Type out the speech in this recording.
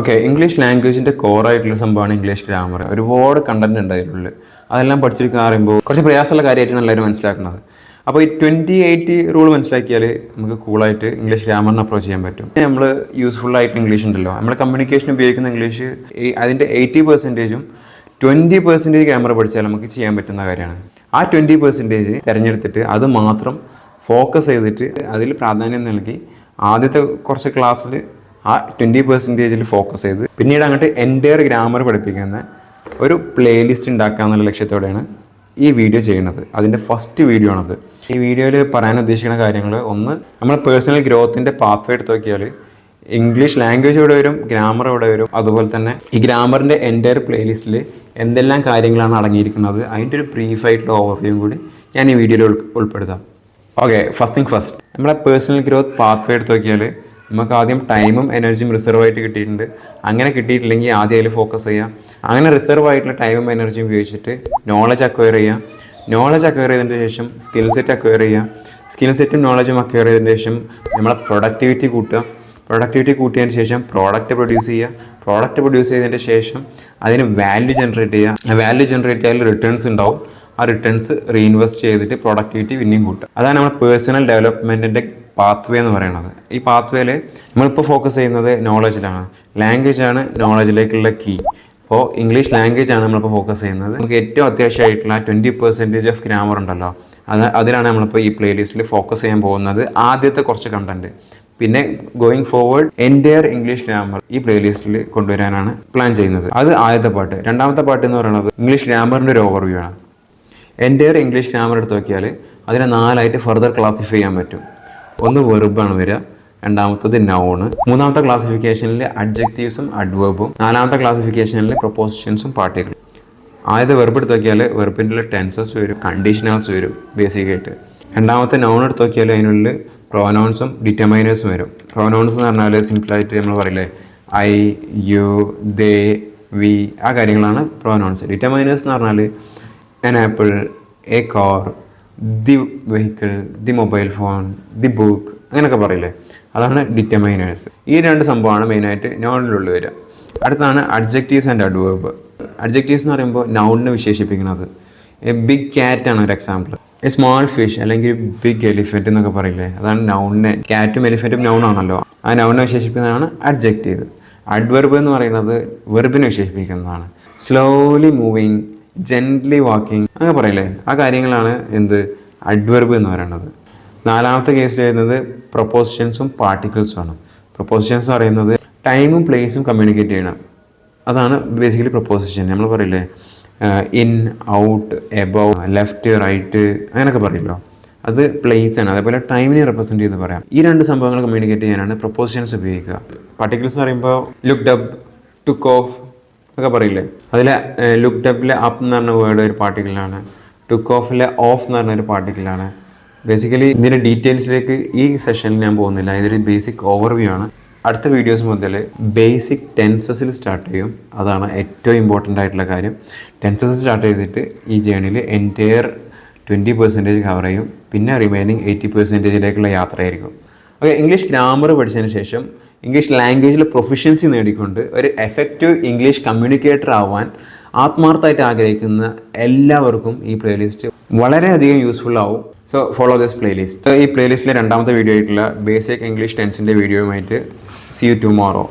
Okay English ലാംഗ്വേജിന്റെ കോറായിട്ടുള്ള സംഭവമാണ് English grammar ഒരുപാട് content ഉണ്ട് അതിനുള്ളിൽ അതെല്ലാം പഠിച്ചെടുക്കാൻ പറയുമ്പോൾ കുറച്ച് പ്രയാസമുള്ള കാര്യമായിട്ടാണ് എല്ലാവരും മനസ്സിലാക്കുന്നത്. അപ്പോൾ ഈ ട്വന്റി എയ്റ്റി റൂൾ മനസ്സിലാക്കിയാൽ നമുക്ക് കൂളായിട്ട് ഇംഗ്ലീഷ് ഗ്രാമറിന് അപ്രോച്ച് ചെയ്യാൻ പറ്റും. നമ്മൾ യൂസ്ഫുൾ ആയിട്ട് ഇംഗ്ലീഷ് ഉണ്ടല്ലോ. നമ്മൾ കമ്മ്യൂണിക്കേഷൻ ഉപയോഗിക്കുന്ന ഇംഗ്ലീഷ് അതിന്റെ എയ്റ്റി പെർസെന്റേജും ട്വന്റി പെർസെന്റേജ് ഗ്രാമർ പഠിച്ചാൽ നമുക്ക് ചെയ്യാൻ പറ്റുന്ന കാര്യമാണ്. ആ ട്വന്റി പെർസെന്റേജ് തിരഞ്ഞെടുത്തിട്ട് അത് മാത്രം ഫോക്കസ് ചെയ്തിട്ട് അതിൽ പ്രാധാന്യം നൽകി ആദ്യത്തെ കുറച്ച് ക്ലാസ്സിൽ ആ ട്വന്റി പെർസെന്റേജിൽ ഫോക്കസ് ചെയ്ത് പിന്നീട് അങ്ങോട്ട് എന്റയർ ഗ്രാമർ പഠിപ്പിക്കുന്ന ഒരു പ്ലേലിസ്റ്റ് ഉണ്ടാക്കുക എന്നുള്ള ലക്ഷ്യത്തോടെയാണ് ഈ വീഡിയോ ചെയ്യുന്നത്. അതിന്റെ ഫസ്റ്റ് വീഡിയോ ആണത്. ഈ വീഡിയോയിൽ പറയാൻ ഉദ്ദേശിക്കുന്ന കാര്യങ്ങൾ ഒന്ന് നമ്മൾ പേഴ്സണൽ ഗ്രോത്തിന്റെ പാത്വേ എടുത്ത് നോക്കിയാൽ ഇംഗ്ലീഷ് ലാംഗ്വേജ് ഇവിടെ വരും ഗ്രാമർ ഇവിടെ വരും. അതുപോലെ തന്നെ ഈ ഗ്രാമറിന്റെ എന്റയർ പ്ലേലിസ്റ്റിൽ എന്തെല്ലാം കാര്യങ്ങളാണ് അടങ്ങിയിരിക്കുന്നത് അതിന്റെ ഒരു ബ്രീഫായിട്ടുള്ള ഓവർവ്യൂ കൂടി ഞാൻ ഈ വീഡിയോയിൽ ഉൾപ്പെടുത്താം. ഓക്കെ ഫസ്റ്റ് തിങ് ഫസ്റ്റ് നമ്മളെ പേഴ്സണൽ ഗ്രോത്ത് പാത്വേ എടുത്ത് നോക്കിയാൽ നമുക്ക് ആദ്യം ടൈമും എനർജിയും റിസർവ് ആയിട്ട് കിട്ടിയിട്ടുണ്ട്. അങ്ങനെ കിട്ടിയിട്ടില്ലെങ്കിൽ ആദ്യം അതിൽ ഫോക്കസ് ചെയ്യാം. അങ്ങനെ റിസർവ് ആയിട്ടുള്ള ടൈമും എനർജിയും ഉപയോഗിച്ചിട്ട് നോളജ് അക്വയർ ചെയ്യാം. നോളജ് അക്വയർ ചെയ്തതിന് ശേഷം സ്കിൽ സെറ്റ് അക്വയർ ചെയ്യാം. സ്കിൽ സെറ്റും നോളജും അക്വയർ ചെയ്തതിന് ശേഷം നമ്മളെ പ്രൊഡക്ടിവിറ്റി കൂട്ടുക. പ്രൊഡക്ടിവിറ്റി കൂട്ടിയതിന് ശേഷം പ്രോഡക്റ്റ് പ്രൊഡ്യൂസ് ചെയ്യുക. പ്രോഡക്റ്റ് പ്രൊഡ്യൂസ് ചെയ്തതിന് ശേഷം അതിന് വാല്യൂ ജനറേറ്റ് ചെയ്യുക. വാല്യൂ ജനറേറ്റ് ചെയ്യാൻ റിട്ടേൺസ് ഉണ്ടാവും. ആ റിട്ടേൺസ് റീഇൻവെസ്റ്റ് ചെയ്തിട്ട് പ്രൊഡക്ടിവിറ്റി പിന്നെയും കൂട്ടുക. അതാണ് നമ്മുടെ പേഴ്സണൽ ഡെവലപ്മെന്റിന്റെ പാത്വേ എന്ന് പറയുന്നത്. ഈ പാത്വേയിൽ നമ്മളിപ്പോൾ ഫോക്കസ് ചെയ്യുന്നത് നോളജിലാണ് ലാംഗ്വേജ് ആണ് നോളജിലേക്കുള്ള കീ അപ്പോൾ ഇംഗ്ലീഷ് ലാംഗ്വേജ് ആണ് നമ്മളിപ്പോൾ ഫോക്കസ് ചെയ്യുന്നത്. നമുക്ക് ഏറ്റവും അത്യാവശ്യമായിട്ടുള്ള ട്വന്റി പെർസെന്റേജ് ഓഫ് ഗ്രാമർ ഉണ്ടല്ലോ. അത് അതിലാണ് നമ്മളിപ്പോൾ ഈ പ്ലേലിസ്റ്റിൽ ഫോക്കസ് ചെയ്യാൻ പോകുന്നത്. ആദ്യത്തെ കുറച്ച് കണ്ടന്റ് പിന്നെ going forward entire English grammar ഈ പ്ലേലിസ്റ്റിൽ കൊണ്ടുവരാനാണ് പ്ലാൻ ചെയ്യുന്നത്. അത് ആദ്യത്തെ പാട്ട്. രണ്ടാമത്തെ പാട്ട് എന്ന് പറയുന്നത് ഇംഗ്ലീഷ് ഗ്രാമറിന്റെ ഒരു ഓവർവ്യൂ ആണ്. എന്റയർ ഇംഗ്ലീഷ് ഗ്രാമർ എടുത്ത് നോക്കിയാൽ അതിനെ നാലായിട്ട് ഫർദർ ക്ലാസിഫൈ ചെയ്യാൻ പറ്റും. ഒന്ന് വെറുബാണ് വരിക. രണ്ടാമത്തത് നൗണ് മൂന്നാമത്തെ ക്ലാസിഫിക്കേഷനിൽ അഡ്ജക്റ്റീവ്സും അഡ്വേർബും നാലാമത്തെ ക്ലാസിഫിക്കേഷനിൽ പ്രൊപ്പോസിഷൻസും പാർട്ടികളും ആദ്യത്തെ വെർബ് എടുത്ത് നോക്കിയാൽ വെർബിന്റെ ടെൻസസ് വരും കണ്ടീഷണൽസ് വരും ബേസിക്കായിട്ട് രണ്ടാമത്തെ നൗൺ എടുത്ത് നോക്കിയാൽ അതിനുള്ളിൽ പ്രോനൗൺസും ഡിറ്റമൈനേഴ്സും വരും. പ്രോനൗൺസ് എന്ന് പറഞ്ഞാൽ സിമ്പിളായിട്ട് നമ്മൾ പറയില്ലേ? ഐ യു ദേ വി ആ കാര്യങ്ങളാണ് പ്രോനൗൺസ് ഡിറ്റമൈനേഴ്സ് എന്ന് പറഞ്ഞാൽ an apple a car the vehicle the mobile phone the book അങ്ങനെയൊക്കെ പറയില്ലേ? അതാണ് ഡിറ്റമൈനേഴ്സ് ഈ രണ്ട് സംഭവമാണ് മെയിനായിട്ട് നോണിലുള്ള വരിക. അടുത്താണ് അഡ്ജക്റ്റീവ്സ് ആൻഡ് അഡ്വേർബ് അഡ്ജക്റ്റീവ്സ് എന്ന് പറയുമ്പോൾ നൗണിനെ വിശേഷിപ്പിക്കുന്നത്. ബിഗ് ക്യാറ്റ് ആണ് ഒരു എക്സാമ്പിൾ എ സ്മോൾ ഫിഷ് അല്ലെങ്കിൽ ബിഗ് എലിഫന്റ് എന്നൊക്കെ പറയില്ലേ? അതാണ് നൗണിനെ ക്യാറ്റും എലിഫന്റും നൗണാണല്ലോ ആ നൗണിനെ വിശേഷിപ്പിക്കുന്നതാണ് അഡ്ജക്റ്റീവ് അഡ്വർബ് എന്ന് പറയുന്നത് വെർബിനെ വിശേഷിപ്പിക്കുന്നതാണ്. സ്ലോലി മൂവിങ് ജെന്റ്ലി വാക്കിംഗ് അങ്ങനെ പറയില്ലേ? ആ കാര്യങ്ങളാണ് എന്ത്? അഡ്വർബ് എന്ന് പറയുന്നത് നാലാമത്തെ കേസിൽ വരുന്നത് പ്രൊപ്പോസിഷൻസും പാർട്ടിക്കിൾസും ആണ്. പ്രൊപ്പോസിഷൻസ് പറയുന്നത് ടൈമും പ്ലേസും കമ്മ്യൂണിക്കേറ്റ് ചെയ്യണം. അതാണ് ബേസിക്കലി പ്രൊപ്പോസിഷൻ നമ്മൾ പറയില്ലേ? In out above left right അങ്ങനെയൊക്കെ പറയില്ലോ. അത് പ്ലേസ് ആണ്. അതേപോലെ ടൈമിനെ റെപ്രസെന്റ് ചെയ്ത് പറയാം. ഈ രണ്ട് സംഭവങ്ങൾ കമ്മ്യൂണിക്കേറ്റ് ചെയ്യാനാണ് പ്രൊപ്പോസിഷൻസ് ഉപയോഗിക്കുക. പാർട്ടിക്കിൾസ് എന്ന് പറയുമ്പോൾ ലുക്ക് ഡബ് ടുക്ക് ഓഫ് ഒക്കെ പറയില്ലേ? അതിൽ ലുക്ക് ഡബിലെ അപ്പ് എന്ന് പറഞ്ഞ വേർഡ് ഒരു പാർട്ടിക്കിളാണ് ടുക്ക് ഓഫിലെ ഓഫ് എന്ന് പറഞ്ഞ ഒരു പാർട്ടിക്കിളാണ് ബേസിക്കലി ഇതിന്റെ ഡീറ്റെയിൽസിലേക്ക് ഈ സെഷനിൽ ഞാൻ പോകുന്നില്ല. ഇതൊരു ബേസിക് ഓവർവ്യൂ ആണ്. അടുത്ത വീഡിയോസ് മുതൽ ബേസിക് ടെൻസസിൽ സ്റ്റാർട്ട് ചെയ്യും. അതാണ് ഏറ്റവും ഇമ്പോർട്ടന്റ് ആയിട്ടുള്ള കാര്യം. ടെൻസസ് സ്റ്റാർട്ട് ചെയ്തിട്ട് ഈ ജേണിയിൽ എന്റയർ ട്വന്റി പെർസെന്റേജ് കവർ ചെയ്യും. പിന്നെ റിമൈനിങ് എയ്റ്റി പെർസെന്റേജിലേക്കുള്ള യാത്രയായിരിക്കും. ഓക്കെ ഇംഗ്ലീഷ് ഗ്രാമർ പഠിച്ചതിന് ശേഷം ഇംഗ്ലീഷ് ലാംഗ്വേജിൽ പ്രൊഫഷ്യൻസി നേടിക്കൊണ്ട് ഒരു എഫക്റ്റീവ് ഇംഗ്ലീഷ് കമ്മ്യൂണിക്കേറ്റർ ആവാൻ ആത്മാർത്ഥമായിട്ട് ആഗ്രഹിക്കുന്ന എല്ലാവർക്കും ഈ പ്ലേലിസ്റ്റ് വളരെയധികം യൂസ്ഫുൾ ആവും. സോ ഫോളോ ദിസ് പ്ലേലിസ്റ്റ് ഈ പ്ലേലിസ്റ്റിലെ രണ്ടാമത്തെ വീഡിയോ ആയിട്ടുള്ള ബേസിക് ഇംഗ്ലീഷ് ടെൻസിന്റെ വീഡിയോയുമായിട്ട് സി യു ടുമോറോ